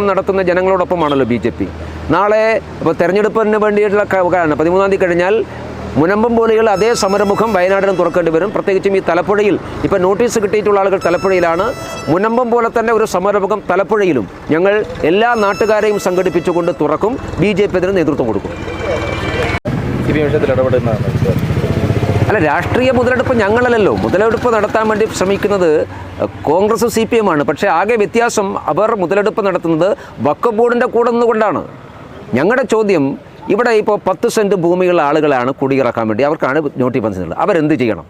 നടത്തുന്ന ജനങ്ങളോടൊപ്പമാണല്ലോ B J P. നാളെ ഇപ്പോൾ തെരഞ്ഞെടുപ്പിന് വേണ്ടിയിട്ടുള്ള കാരണം പതിമൂന്നാം തീയതി കഴിഞ്ഞാൽ മുനമ്പം പോലെയുള്ള അതേ സമരമുഖം വയനാടിനും തുറക്കേണ്ടി വരും. പ്രത്യേകിച്ചും ഈ തലപ്പുഴയിൽ ഇപ്പോൾ നോട്ടീസ് കിട്ടിയിട്ടുള്ള ആളുകൾ തലപ്പുഴയിലാണ്. മുനമ്പം പോലെ തന്നെ ഒരു സമരമുഖം തലപ്പുഴയിലും ഞങ്ങൾ എല്ലാ നാട്ടുകാരെയും സംഘടിപ്പിച്ചുകൊണ്ട് തുറക്കും. ബി ജെ പി അതിന് നേതൃത്വം കൊടുക്കും. അല്ല രാഷ്ട്രീയ മുതലെടുപ്പ് ഞങ്ങളല്ലല്ലോ. മുതലെടുപ്പ് നടത്താൻ വേണ്ടി ശ്രമിക്കുന്നത് കോൺഗ്രസ് സി പി എം ആണ് പക്ഷേ ആകെ വ്യത്യാസം അവർ മുതലെടുപ്പ് നടത്തുന്നത് വക്ക ബോർഡിന്റെ കൂടെ നിന്നുകൊണ്ടാണ്. ഞങ്ങളുടെ ചോദ്യം ഇവിടെ ഇപ്പോൾ പത്ത് സെന്റ് ഭൂമിയുള്ള ആളുകളാണ് കുടിയിറക്കാൻ വേണ്ടി അവർക്കാണ് നോട്ടീസ് വന്നിട്ടുള്ളത് അവരെന്ത് ചെയ്യണം?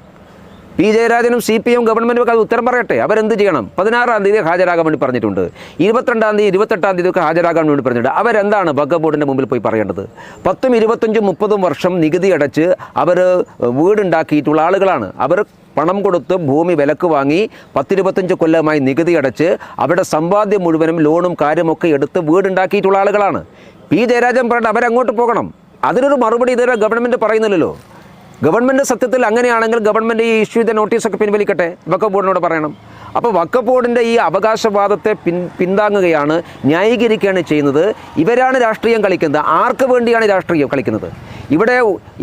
പി ജയരാജനും സി പി എം ഗവൺമെന്റും ഒക്കെ അത് ഉത്തരം പറയട്ടെ. അവരെന്ത് ചെയ്യണം? പതിനാറാം തീയതി ഹാജരാകാൻ വേണ്ടി പറഞ്ഞിട്ടുണ്ട്. ഇരുപത്തിരണ്ടാം തീയതി ഇരുപത്തെട്ടാം തീയതി ഒക്കെ ഹാജരാകാൻ വേണ്ടി പറഞ്ഞിട്ടുണ്ട്. അവരെന്താണ് വക്ക ബോർഡിന്റെ മുമ്പിൽ പോയി പറയേണ്ടത്? പത്തും ഇരുപത്തഞ്ചും മുപ്പതും വർഷം നികുതി അടച്ച് അവർ വീടുണ്ടാക്കിയിട്ടുള്ള ആളുകളാണ്. അവർ പണം കൊടുത്ത് ഭൂമി വിലക്ക് വാങ്ങി പത്തിരുപത്തഞ്ച് കൊല്ലമായി നികുതി അടച്ച് അവരുടെ സമ്പാദ്യം മുഴുവനും ലോണും കാര്യമൊക്കെ എടുത്ത് വീടുണ്ടാക്കിയിട്ടുള്ള ആളുകളാണ്. പി ജയരാജൻ പറഞ്ഞിട്ട് അവരങ്ങോട്ട് പോകണം. അതിനൊരു മറുപടി ഇതുവരെ ഗവൺമെന്റ് പറയുന്നില്ലല്ലോ. ഗവൺമെന്റ് സത്യത്തിൽ അങ്ങനെയാണെങ്കിൽ ഗവൺമെന്റ് ഈ ഇഷ്യൂ ചെയ്ത നോട്ടീസൊക്കെ പിൻവലിക്കട്ടെ? വക്കഫ് ബോർഡിനോട് പറയണം. അപ്പോൾ വക്കഫ് ബോർഡിന്റെ ഈ അവകാശവാദത്തെ പിൻ പിന്താങ്ങുകയാണ് ന്യായീകരിക്കുകയാണ് ചെയ്യുന്നത്. ഇവരാണ് രാഷ്ട്രീയം കളിക്കുന്നത്. ആർക്ക് വേണ്ടിയാണ് രാഷ്ട്രീയം കളിക്കുന്നത്? ഇവിടെ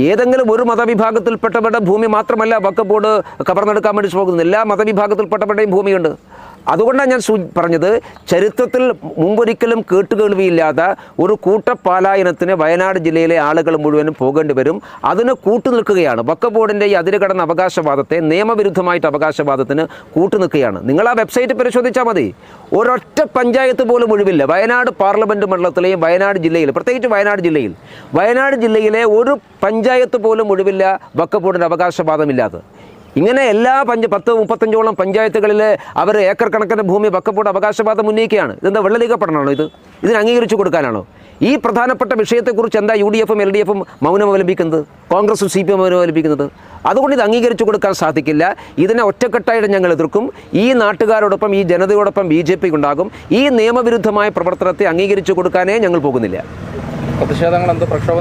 ഏതെങ്കിലും ഒരു മതവിഭാഗത്തിൽപ്പെട്ടവരുടെ ഭൂമി മാത്രമല്ല വക്കഫ് ബോർഡ് കവർന്നെടുക്കാൻ വേണ്ടി പോകുന്നത്. എല്ലാ മതവിഭാഗത്തിൽപ്പെട്ടവരുടെയും ഭൂമിയുണ്ട്. അതുകൊണ്ടാണ് ഞാൻ പറഞ്ഞത് ചരിത്രത്തിൽ മുമ്പൊരിക്കലും കേട്ടുകേൾവിയില്ലാത്ത ഒരു കൂട്ടപ്പാലായനത്തിന് വയനാട് ജില്ലയിലെ ആളുകൾ മുഴുവനും പോകേണ്ടി വരും. അതിന് കൂട്ടുനിൽക്കുകയാണ് വക്ക ബോർഡിന്റെ ഈ അതിരുകടന്ന അവകാശവാദത്തെ നിയമവിരുദ്ധമായിട്ട് അവകാശവാദത്തിന് കൂട്ടുനിൽക്കുകയാണ് നിങ്ങൾ ആ വെബ്സൈറ്റ് പരിശോധിച്ചാൽ മതി. ഒരൊറ്റ പഞ്ചായത്ത് പോലും ഒഴിവില്ല. വയനാട് പാർലമെന്റ് മണ്ഡലത്തിലെയും വയനാട് ജില്ലയിൽ പ്രത്യേകിച്ച് വയനാട് ജില്ലയിൽ വയനാട് ജില്ലയിലെ ഒരു പഞ്ചായത്ത് പോലും ഒഴിവില്ല വക്ക ബോർഡിന്റെ അവകാശവാദമില്ലാതെ. ഇങ്ങനെ എല്ലാ പഞ്ച പത്ത് മുപ്പത്തഞ്ചോളം പഞ്ചായത്തുകളിൽ അവർ ഏക്കർ കണക്കിന് ഭൂമി വക്കപ്പോട് അവകാശവാദം ഉന്നയിക്കുകയാണ്. ഇതെന്താ വെള്ളലീഗപ്പെടണമാണോ ഇത്? ഇതിന് അംഗീകരിച്ചു കൊടുക്കാനാണോ? ഈ പ്രധാനപ്പെട്ട വിഷയത്തെക്കുറിച്ച് എന്താ യു ഡി എഫും എൽ ഡി എഫും മൗനം അവലംബിക്കുന്നത്? കോൺഗ്രസും സി പി എം അവലംബിക്കുന്നത്? അതുകൊണ്ട് ഇത് അംഗീകരിച്ചു കൊടുക്കാൻ സാധിക്കില്ല. ഇതിനെ ഒറ്റക്കെട്ടായിട്ട് ഞങ്ങൾ എതിർക്കും. ഈ നാട്ടുകാരോടൊപ്പം ഈ ജനതയോടൊപ്പം ബി ജെ പിക്ക് ഉണ്ടാകും. ഈ നിയമവിരുദ്ധമായ പ്രവർത്തനത്തെ അംഗീകരിച്ചു കൊടുക്കാനേ ഞങ്ങൾ പോകുന്നില്ല. പ്രതിഷേധങ്ങൾ എന്ത് പ്രക്ഷോഭം